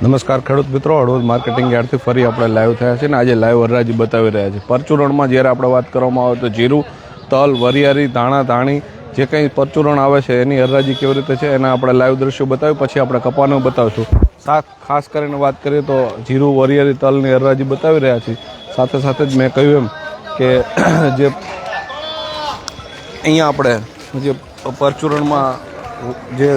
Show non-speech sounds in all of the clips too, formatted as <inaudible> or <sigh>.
નમસ્કાર ખેડૂત મિત્રો, હળવદ માર્કેટિંગ યાર્ડથી ફરી આપણે લાઈવ થયા છે ને આજે લાઈવ હરાજી બતાવી રહ્યા છે પરચુરણમાં જ્યારે આપણે વાત કરવામાં આવે તો જીરું, તલ વરિયારી ધાણા, ધાણી, જે કંઈ પરચુરણ આવે છે એની હરાજી કેવી રીતે છે એના આપણે લાઈવ દ્રશ્યો બતાવી પછી આપણે કપાનું બતાવીશું. સાથ ખાસ કરીને વાત કરીએ તો જીરું વરિયારી તલની હરાજી બતાવી રહ્યા છીએ. સાથે સાથે જ મેં કહ્યું એમ કે <clears throat> જે અહીંયા આપણે જે પરચુરણમાં જે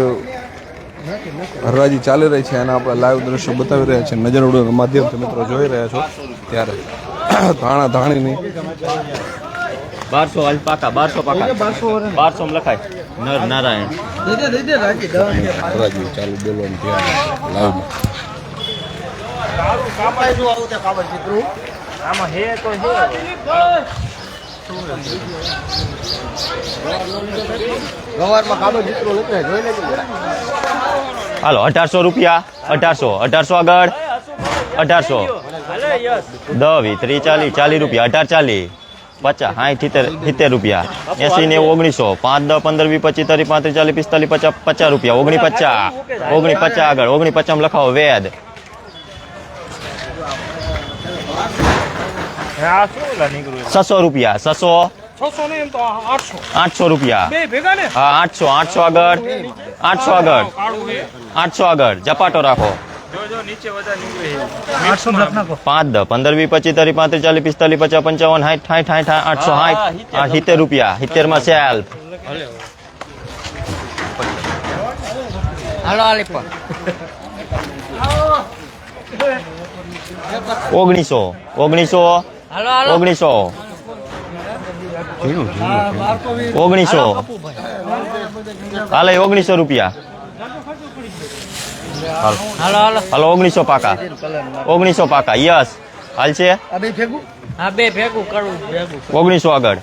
હરાજી ચાલી રહી છે એના આપણે લાઈવ દ્રશ્યો બતાવી રહ્યા છીએ. નજર ઉડવાના માધ્યમથી મિત્રો જોઈ રહ્યા છો ત્યારે. ધાણા ધાણીની. બારસો પાકા બારસો પાકા. બારસો લખાય. નર નારાયણ. હરાજી ચાલુ બોલવાનું ત્યારે લાઈવમાં આમાં હે તો હે હાલો અઢારસો રૂપિયા. અઢારસો. અઢારસો આગળ. અઢારસો. દવી ત્રી ચાલી ચાલીસ રૂપિયા. અઢાર ચાલીસ પચાસ સાઠ સિત્તેર સિત્તેર રૂપિયા. એસી ને ઓગણીસો. પાંચ દસ પંદર વી પચીસ ત્રીસ પાંત્રીસ ચાલીસ પિસ્તાલીસ પચાસ પચાસ રૂપિયા. ઓગણી પચાસ ઓગણી પચાસ આગળ ઓગણી પચાસ લખાવો વેદ છસો રૂપિયા. છસો. છસો ને એમ તો આઠસો આઠસો રૂપિયા બે ભેગા ને હા આઠસો આઠસો આગળ આઠસો આગળ કાળું હે આઠસો આગળ ઝપાટો રાખો જો જો નીચે બધા નીકળે આઠસો નાખો પાંચ દસ પંદર વીસ પચીસ ત્રીસ પાંત્રીસ ચાલીસ પિસ્તાલીસ પચાસ પંચાવન સાઠ સાઠ સાઠ આઠસો સાઠ હા સિત્તેર રૂપિયા સિત્તેરમાં સેલ્ફ ઓગણીસો ઓગણીસો ઓગણીસો ઓગણીસો. હાલે ઓગણીસો રૂપિયા. હાલો. ઓગણીસો પાકા. ઓગણીસો પાકા. યસ. હાલ છે? ઓગણીસો આગળ.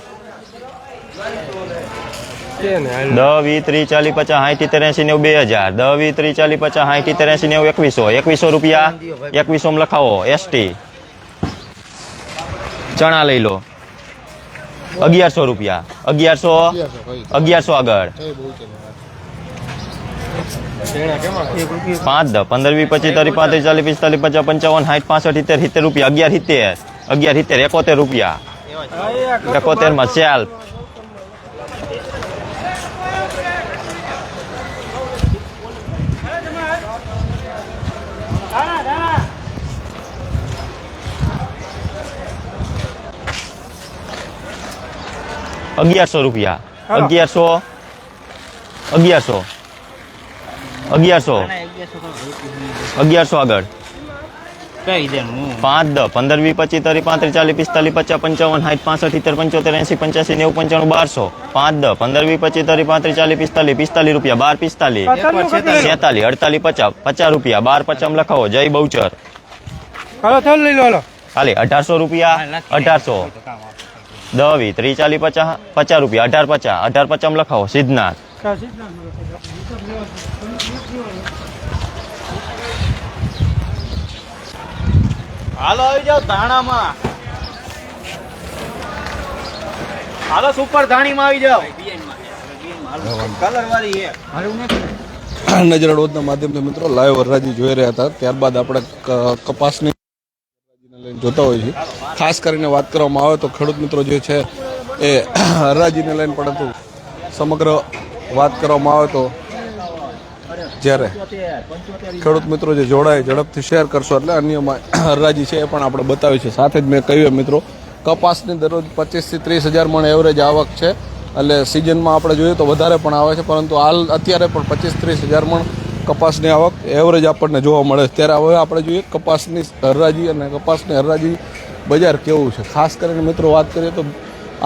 દવી ત્રી ત્રીસ ચાલીસ પચાસ સાઠ ત્રેસી નેવું બે હજાર. દવી ત્રી ચાલી ચાલીસ પચાસ સાઠ ત્રેસી નેવું એકવીસો. એકવીસો રૂપિયા. એકવીસો લખાવો એસટી ચણા લઈ લો. અગિયારસો રૂપિયા. અગિયારસો અગિયારસો આગળ. પાંચ દસ પંદર વીસ પચીસ ત્રીસ પાંત્રીસ ચાલીસ પિસ્તાલીસ પચાસ પંચાવન સાઠ પાસઠ સિત્તેર સિત્તેર રૂપિયા. અગિયાર સિત્તેર. અગિયાર સિત્તેર એકોતેર રૂપિયા. એકોતેરમાં સેલ. અગિયારસો રૂપિયા. અગિયારસો. અગિયારસો. અગિયારસો. અગિયારસો આગળ. પાંચ દસ પંદર વીસ પચીસ ત્રીસ પાંત્રીસ ચાલીસ પિસ્તાલીસ પચાસ પંચાવન સાઠ પાસઠ સિત્તેર પંચોતેર એસી પંચ્યાસી નેવું પંચાણું બારસો. પાંચ દસ પંદર વીસ પચીસ ત્રીસ પાંત્રીસ ચાલીસ પિસ્તાલીસ પિસ્તાલીસ રૂપિયા બાર પિસ્તાલીસ. છેતાલીસ અડતાલીસ પચાસ પચાસ રૂપિયા બાર પચાસ લખાવો જય બહુચર. હાલો ચાલ લઈ લો હાલો. ખાલી અઢારસો રૂપિયા અઢારસો. દવી ત્રીસ ચાલીસ પચાસ પચાસ રૂપિયા અઢાર પચાસ અઢાર પચાસ લખાવો સિદ્ધનાથ. હાલો આવી જાઓ ધાણામાં. હાલો સુપર ધાણીમાં આવી જાવ કલર વાળી હે નજર રોજના માધ્યમથી મિત્રો લાઈવ વરરાજી જોઈ રહ્યા હતા. ત્યારબાદ આપણે કપાસની જોતા હોઈએ છીએ ખાસ કરીને વાત કરવામાં આવે તો ખેડૂત મિત્રો જે છે એ હરાજીને લઈને પરંતુ સમગ્ર વાત કરવામાં આવે તો જ્યારે ખેડૂત મિત્રો જે જોડાય, ઝડપથી શેર કરશો એટલે અન્યમાં હરાજી છે એ પણ આપણે બતાવી છે. સાથે જ મેં કહ્યું મિત્રો, કપાસની દરરોજ પચીસથી ત્રીસ હજાર મણ એવરેજ આવક છે. એટલે સિઝનમાં આપણે જોઈએ તો વધારે પણ આવે છે, પરંતુ હાલ અત્યારે પણ પચીસ ત્રીસ હજાર મણ કપાસની આવક એવરેજ આપણને જોવા મળે છે. ત્યારે હવે આપણે જોઈએ કપાસની હરરાજી અને કપાસની હરરાજી બજાર કેવું છે. ખાસ કરીને મિત્રો વાત કરીએ તો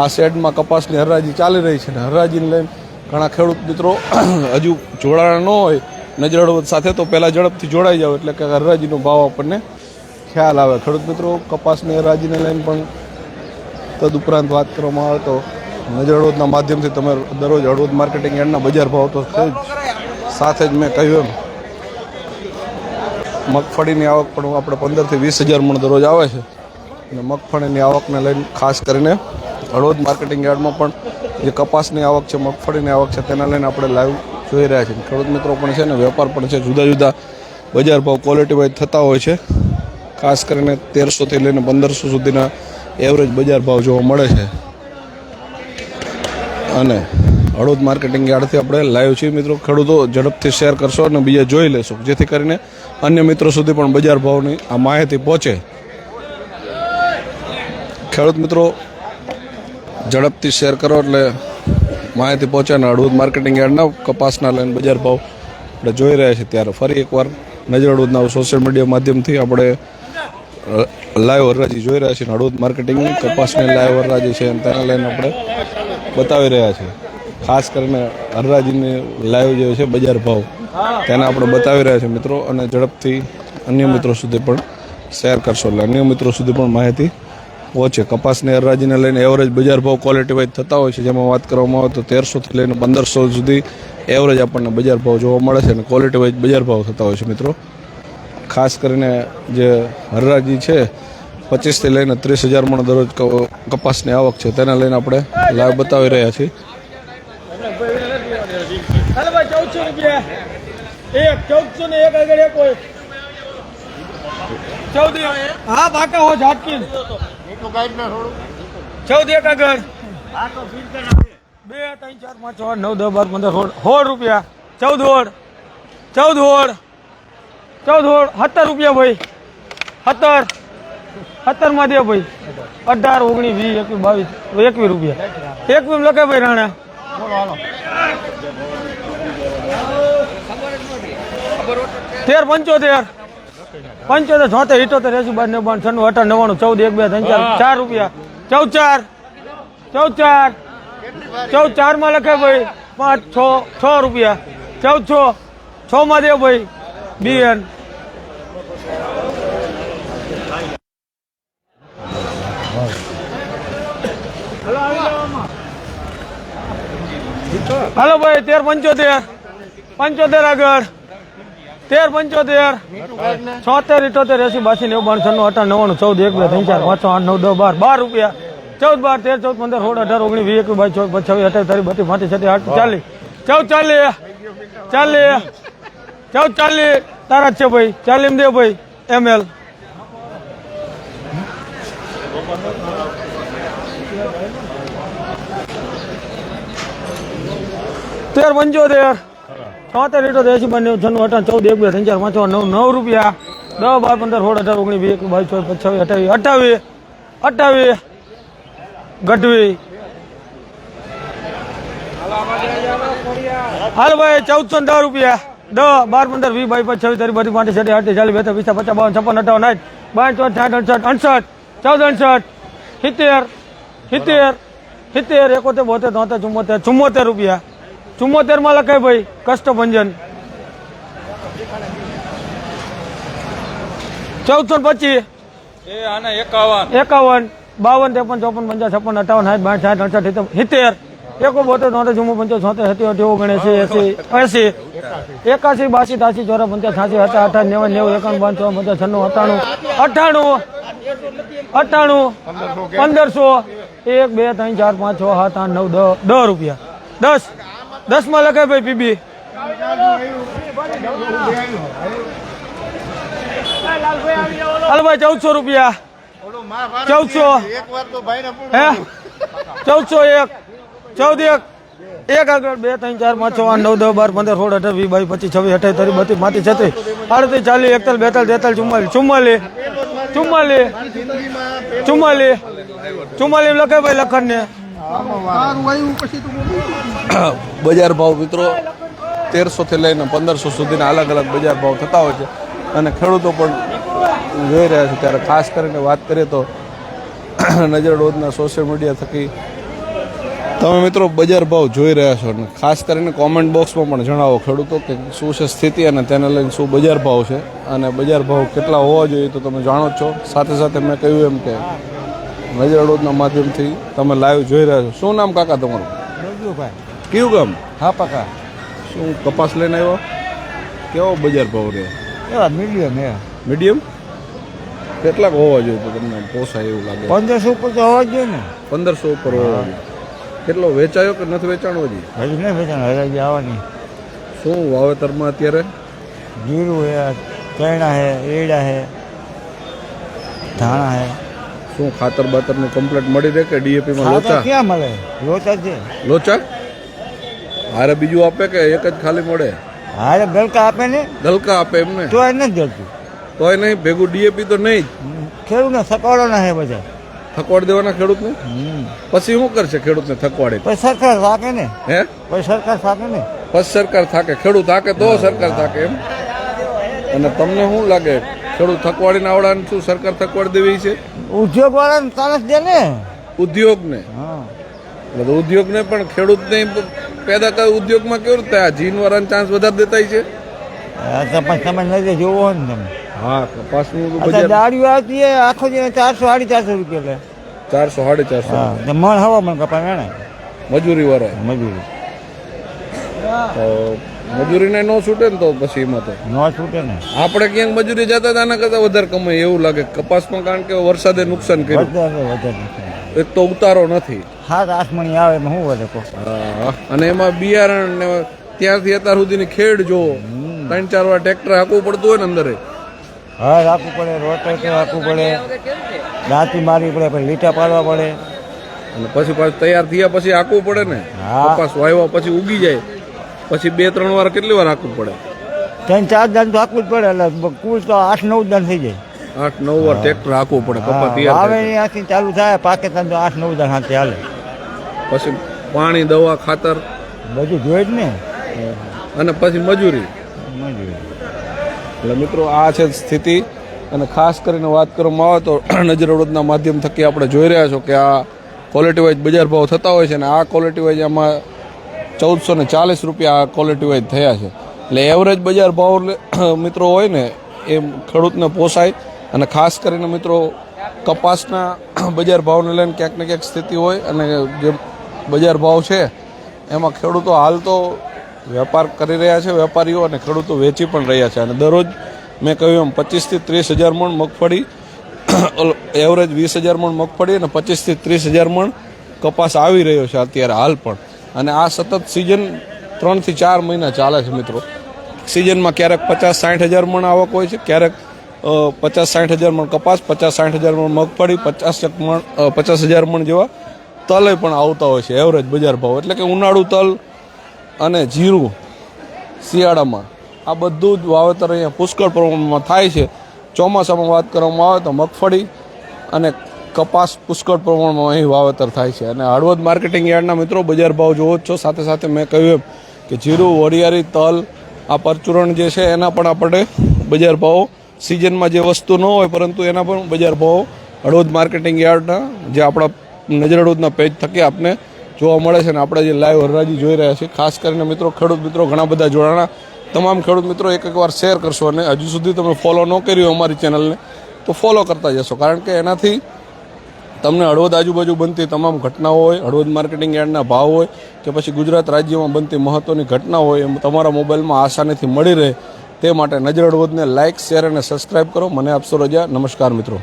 આ શેડમાં કપાસની હરાજી ચાલી રહી છે ને હરરાજીને લઈને ઘણા ખેડૂત મિત્રો <clears throat> હજુ જોડાણ ન હોય, નજર હળવદ સાથે તો પહેલાં ઝડપથી જોડાઈ જાવ એટલે કે હરરાજીનો ભાવ આપણને ખ્યાલ આવે. ખેડૂત મિત્રો, કપાસની હરરાજીને લઈને પણ તદુપરાંત વાત કરવામાં આવે તો નજર હળવદના માધ્યમથી તમે દરરોજ હળવદ માર્કેટિંગ યાર્ડના બજાર ભાવ તો છે જ. સાથે જ મેં કહ્યું એમ, મગફળીની આવક પણ આપણે પંદરથી વીસ હજાર મણ દરરોજ આવે છે. અને મગફળીની આવકને લઈને ખાસ કરીને હળવદ માર્કેટિંગ યાર્ડમાં પણ જે કપાસની આવક છે, મગફળીની આવક છે, તેના લઈને આપણે લાઈવ જોઈ રહ્યા છીએ. ખેડૂત મિત્રો પણ છે ને, વેપાર પણ છે, જુદા જુદા બજાર ભાવ ક્વોલિટી વાઇઝ થતા હોય છે. ખાસ કરીને તેરસોથી લઈને પંદરસો સુધીના એવરેજ બજાર ભાવ જોવા મળે છે. અને હળવદ માર્કેટિંગ યાર્ડથી આપણે લાઈવ છીએ. મિત્રો, ખેડૂતો ઝડપથી શેર કરશો અને બીજા જોઈ લેશો. જેથી કરીને અન્ય મિત્રો સુધી પણ બજાર ભાવની આ માહિતી પહોંચે. ખેડૂત મિત્રો, ઝડપથી શેર કરો એટલે માહિતી પહોંચે અને હળવદ માર્કેટિંગ યાર્ડના કપાસના લઈને બજાર ભાવ આપણે જોઈ રહ્યા છીએ. ત્યારે ફરી એકવાર નજર હળવદના સોશિયલ મીડિયા માધ્યમથી આપણે લાઈવ હરરાજી જોઈ રહ્યા છીએ. હળવદ માર્કેટિંગની કપાસની લાઈવ હરરાજી છે અને તેને લઈને આપણે બતાવી રહ્યા છીએ. ખાસ કરીને હરરાજીની લાઈવ જે છે, બજાર ભાવ, તેને આપણે બતાવી રહ્યા છીએ મિત્રો. અને ઝડપથી અન્ય મિત્રો સુધી પણ શેર કરશો. એટલે અન્ય મિત્રો સુધી પણ માહિતી પહોંચે. કપાસની હરરાજીને લઈને એવરેજ બજાર ભાવ ક્વોલિટી વાઇઝ થતા હોય છે. જેમાં વાત કરવામાં આવે તો તેરસોથી લઈને પંદરસો સુધી એવરેજ આપણને બજાર ભાવ જોવા મળે છે અને ક્વોલિટી વાઇઝ બજાર ભાવ થતા હોય છે મિત્રો. ખાસ કરીને જે હરરાજી છે, પચીસથી લઈને ત્રીસ હજાર મણ દરરોજ કપાસની આવક છે. તેને લઈને આપણે લાઈવ બતાવી રહ્યા છીએ હાલો ભાઈ ચૌદસો રૂપિયા એક ચૌદસો ને એક આગળ એક હોય. ચૌદ હા પાકા હો ઝાટકી ચૌદ એક આગળ. બે, ત્રણ, ચાર છ નવ, દસ, બાર, પંદર રૂપિયા. ચૌદ હોળ. ચૌદ હોળ. ચૌદ હોળ. સત્તર રૂપિયા ભાઈ. સત્તર. સત્તર દે ભાઈ. અઢાર, ઓગણીસ, વીસ, એકવીસ, બાવીસ, એકવીસ રૂપિયા. એકવીસ લખે ભાઈ રાણા. તેર પંચોતેર. પંચોતેર છોતેર ઇઠોતેર એસી બાર નેવું છન્નું અઢાર નવ્વાણું ચૌદ એક બે ત્રણ ચાર ચાર રૂપિયા. ચૌદ ચાર. ચૌદ ચાર. ચૌદ ચારમાં લખે ભાઈ. પાંચ છ છ રૂપિયા. ચૌદ છ. છ માં દે ભાઈ. બીએન હાલો ભાઈ તેર પંચોતેર. પંચોતેર આગળ. તેર પંચોતેર છોતેર ઇઠોતેર એસી બાસી નેવું બાર છન્નું અઠાર નવ્વાણું ચૌદ એક બે ત્રણ ચાર પાંચ છ આઠ નવ દસ બાર બાર રૂપિયા. ચૌદ બાર તેર ચૌદ પંદર સોળ અઢાર ઓગણીસ વીસ એકવીસ બાવીસ ચોવીસ છવ્વીસ અઠાવીસ તારીખ બત્રીસ પાંત્રીસ છત્રીસ આઠ ચાલીસ. ચૌદ ચાલીસ. ચાલીસ. ચૌદ ચાલીસ. તારા જ છે ભાઈ. ચાલીમ દે ભાઈ. M L. તેર પંચોતેર. છોતેર લીટર એસી બન્યું છન્નું અઠાણ ચૌદ, એક, બે, ત્રણ, ચાર, પાંચ નવ નવ રૂપિયા. દસ, બાર, પંદર, સોળ, અઢાર, ઓગણીસ, વીસ, એકવીસ, બાવીસ ચોવીસ પચાવીસ અઠાવીસ અઠાવીસ અઠાવીસ. ગઢવી. હાલ ભાઈ, ચૌદસો દસ રૂપિયા. દસ, બાર, પંદર, વીસ, બાવીસ પચાવીસ તારી બધી પાંચ છત્રીસ આઠ ચાલીસ બેતા વીસ પચાસ બાવન છપ્પન, અઠાવન, આઠ બાવીસ ચોથ સાઠ, અડસઠ અડસઠ, ચૌદ, અડસઠ, સિત્તેર સિત્તેર સિત્તેર એકોતેર, બોતેર, તોતેર ચુમ્મોતેર ચુમ્મોતેર રૂપિયા. ચુમ્મોતેરમાં લખાય ભાઈ કષ્ટભંજન. ચૌદસો પચીસ. એકાવન. બાવન ત્રેપન ચોપન પંચાવન છપ્પન અઠાવન સાઠ બાઠ સાઠ અડસઠ સિત્તેર. એકો બોતેર તોતેર ચુમ્મો પંચો છોતેર સત્યો અઠ્યો છે એસી એસી. એકાસી બાસી તાસી ચોરા પંચાસ છાસી હતા અઠાર નેવું નેવું એકાવન પાંચ ચોવન પચાસ છન્નું અઠાણું અઠાણું અઠાણું પંદરસો એક બે ત્રણ ચાર પાંચ છ સાત આઠ નવ દસ રૂપિયા દસ. દસમાં લખાય ભાઈ પીબી. હાલ ચૌદસો રૂપિયા. ચૌદસો. હે? ચૌદસો એક. ચૌદ એક. એક આગળ બે, ત્રણ, ચાર, પાંચ, છ નવ, દસ, બાર, પંદર, સોળ, અઢાર, વીસ, બાવીસ, પચીસ, છવ્વીસ અઠાવીસ ત્રીસ, બત્રીસ, પાંત્રીસ, છત્રીસ, આડત્રીસ, ચાલીસ, એકતાલીસ, બેતાલીસ, તેતાલીસ, ચુમ્માલીસ ચુમ્માલીસ ચુમ્માલીસ ચુમ્માલીસ ચુમ્માલીસ લખે ભાઈ લખન ને બજાર ભાવ મિત્રો તેરસોથી લઈને પંદરસો સુધીના અલગ અલગ બજાર ભાવ થતા હોય છે. અને ખેડૂતો પણ જોઈ રહ્યા છે. ત્યારે ખાસ કરીને વાત કરીએ તો નજર સોશિયલ મીડિયા થકી તમે મિત્રો બજાર ભાવ જોઈ રહ્યા છો. અને ખાસ કરીને કોમેન્ટ બોક્સમાં પણ જણાવો ખેડૂતો કે શું છે સ્થિતિ અને તેને લઈને શું બજાર ભાવ છે. અને બજાર ભાવ કેટલા હોવા જોઈએ તો તમે જાણો છો. સાથે સાથે મેં કહ્યું એમ કે નજર રોજના માધ્યમથી તમે લાઈવ જોઈ રહ્યા છો. શું નામ કાકા તમારું? કયું ગામ? હા પાકા. શું કપાસ લઈને આવ્યો? કેવો બજાર ભાવ રહ્યો? એવા મીડિયમ હે મીડિયમ કેટલાક હોવા જોઈએ તો તમને પોસાય એવું લાગે. પંદરસો ઉપર તો હોવા જોઈએ ને. પંદરસો ઉપર હોવા જોઈએ. કેટલો વેચાયો કે નથી વેચાણો હજી? હજી નહીં વેચાણ હરાજી આવવાની. શું વાવેતરમાં અત્યારે? જીરું હે ચણા હે એડા હે ધાણા હે. શું ખાતર બાતરનું કમ્પ્લેટ મળી રહે કે ડીએપીમાં લોચા? ક્યાં મળે? લોચા છે. લોચા? હારે બીજું આપે કે એક જ ખાલી મળે? હારે ગલકા આપે ને? ગલકા આપે એમને તો નથી તો એ નહીં? ભેગું ડીએપી તો નહીં જ. ખેડૂતને સકવાડવાના હે બધા. થકવાડ દેવાના ખેડૂતને. પછી શું કરશે ખેડૂતને થકવાડે? પછી સરકાર થાકે ને? હે? પછી સરકાર થાકે ને? પછી સરકાર થાકે. ખેડૂત થાકે તો સરકાર થાકે એમ? અને તમને શું લાગે? ખેડૂત થકવાડીને આવડાને શું સરકાર થકવાડ દેવી છે? ઉદ્યોગ વાળાને ચાલસ દે ને. ઉદ્યોગને? હા. એટલે ઉદ્યોગને પણ ખેડૂતને પેદા કરે ઉદ્યોગમાં કેવું રીતે આ જીન વાળાને ચાન્સ વધારે દેતા છે? પણ તમે નથી જોવો ને તમે. હા કપાસનું દાળીઓ આવતી હોય આખો દિવસ ચારસો સાડી ચારસો રૂપિયા લે. ચારસો સાડી ચારસો. મણ હવા મણ કપા વેણે મજૂરી. વાળા મજૂરી મજૂરીને ન છૂટે ને તો પછી એમાં તો. ન છૂટે ને. આપણે ક્યાંક મજૂરી જતા હતા આના કરતાં વધારે કમાય એવું લાગે કપાસમાં કારણ કે વરસાદે નુકસાન કર્યું. એક તો ઉતારો નથી. હા આઠ આવે એમાં શું વધે હા, અને એમાં બિયારણ ને ત્યારથી અત્યાર સુધીની ખેડ જો ત્રણ ચાર વાર ટ્રેક્ટર હાંકવું પડતું હોય ને અંદર હા રાખવું પડે રોટે રાખવું પડે. દાંતી મારવી પડે પછી લીટા પાડવા પડે. અને પછી પાછું તૈયાર થયા પછી હાંકવું પડે ને. હા. કપાસ વાવ્યા પછી ઉગી જાય. પછી બે ત્રણ વાર કેટલી વાર હાંકવું પડે? ત્રણ ચાર દાન તો આપવું જ પડે એટલે કુલ તો આઠ નવ દાન થઈ જાય. આઠ નવ વાર ટ્રેક્ટર હાંકવું પડે કપાસ હા, તૈયાર વાવે થાય ચાલુ થાય પાકે ત્યાં તો આઠ નવ દાન હાથે ચાલે પછી પાણી દવા ખાતર? બધું જોઈ જ ને. અને પછી મજૂરી? મજૂરી. એટલે મિત્રો આ છે સ્થિતિ. અને ખાસ કરીને વાત કરવામાં આવે તો નજર અવરોધના માધ્યમ થકી આપણે જોઈ રહ્યા છો કે આ ક્વોલિટી વાઇઝ બજાર ભાવ થતા હોય છે અને આ ક્વોલિટી વાઇઝ આમાં ચૌદસો ને ચાલીસ રૂપિયા ક્વોલિટી વાઇઝ થયા છે. એટલે એવરેજ બજાર ભાવ મિત્રો હોય ને એ ખેડૂતને પોસાય અને ખાસ કરીને મિત્રો કપાસના બજાર ભાવને લઈને ક્યાંક ને ક્યાંક સ્થિતિ હોય અને જે બજાર ભાવ છે, એમાં ખેડૂતો હાલ તો વેપાર કરી રહ્યા છે, વેપારીઓ અને ખેડૂતો વેચી પણ રહ્યા છે. અને દરરોજ મેં કહ્યું એમ, પચીસથી ત્રીસ હજાર મણ મગફળી એવરેજ વીસ હજાર મણ મગફળી અને પચીસથી ત્રીસ હજાર મણ કપાસ આવી રહ્યો છે અત્યારે હાલ પણ. અને આ સતત સિઝન ત્રણથી ચાર મહિના ચાલે છે મિત્રો. સિઝનમાં ક્યારેક પચાસ સાઠ હજાર મણ આવક હોય છે, ક્યારેક પચાસ સાઠ હજાર મણ કપાસ, પચાસ સાઠ હજાર મણ મગફળી, પચાસ મણ પચાસ હજાર મણ જેવા તલે પણ આવતા હોય છે એવરેજ બજાર ભાવ. એટલે કે ઉનાળુ તલ અને જીરું શિયાળામાં. આ બધું જ વાવેતર અહીંયા પુષ્કળ પ્રમાણમાં થાય છે. ચોમાસામાં વાત કરવામાં આવે તો મગફળી અને કપાસ પુષ્કળ પ્રમાણમાં અહીં વાવેતર થાય છે. અને હળવદ માર્કેટિંગ યાર્ડના મિત્રો, બજાર ભાવ જોવો જ છો. સાથે સાથે મેં કહ્યું કે જીરું, વરિયાળી, તલ, આ પરચુરણ જે છે, એના પણ આપણે બજાર ભાવ સિઝનમાં જે વસ્તુ ન હોય, પરંતુ એના પણ બજાર ભાવ હળવદ માર્કેટિંગ યાર્ડના જે આપણા નજર હળવદના પેજ થકી આપને જોવા મળે છે. અને આપણે જે લાઈવ હરરાજી જોઈ રહ્યા છીએ. ખાસ કરીને મિત્રો, ખેડૂત મિત્રો, ઘણા બધા જોડાણા, તમામ ખેડૂત મિત્રો એક એક વાર શેર કરશો. અને હજુ સુધી તમે ફોલો ન કર્યું અમારી ચેનલને તો ફોલો કરતા જશો. કારણ કે એનાથી તમને હળવદ આજુબાજુ બનતી તમામ ઘટનાઓ હોય, હળવદ માર્કેટિંગ યાર્ડના ભાવ હોય કે પછી ગુજરાત રાજ્યમાં બનતી મહત્ત્વની ઘટના હોય, એમ તમારા મોબાઈલમાં આસાનીથી મળી રહે તે માટે નજર હળવદને લાઇક શેર અને સબસ્ક્રાઈબ કરો. મને આપશો રજા. નમસ્કાર મિત્રો.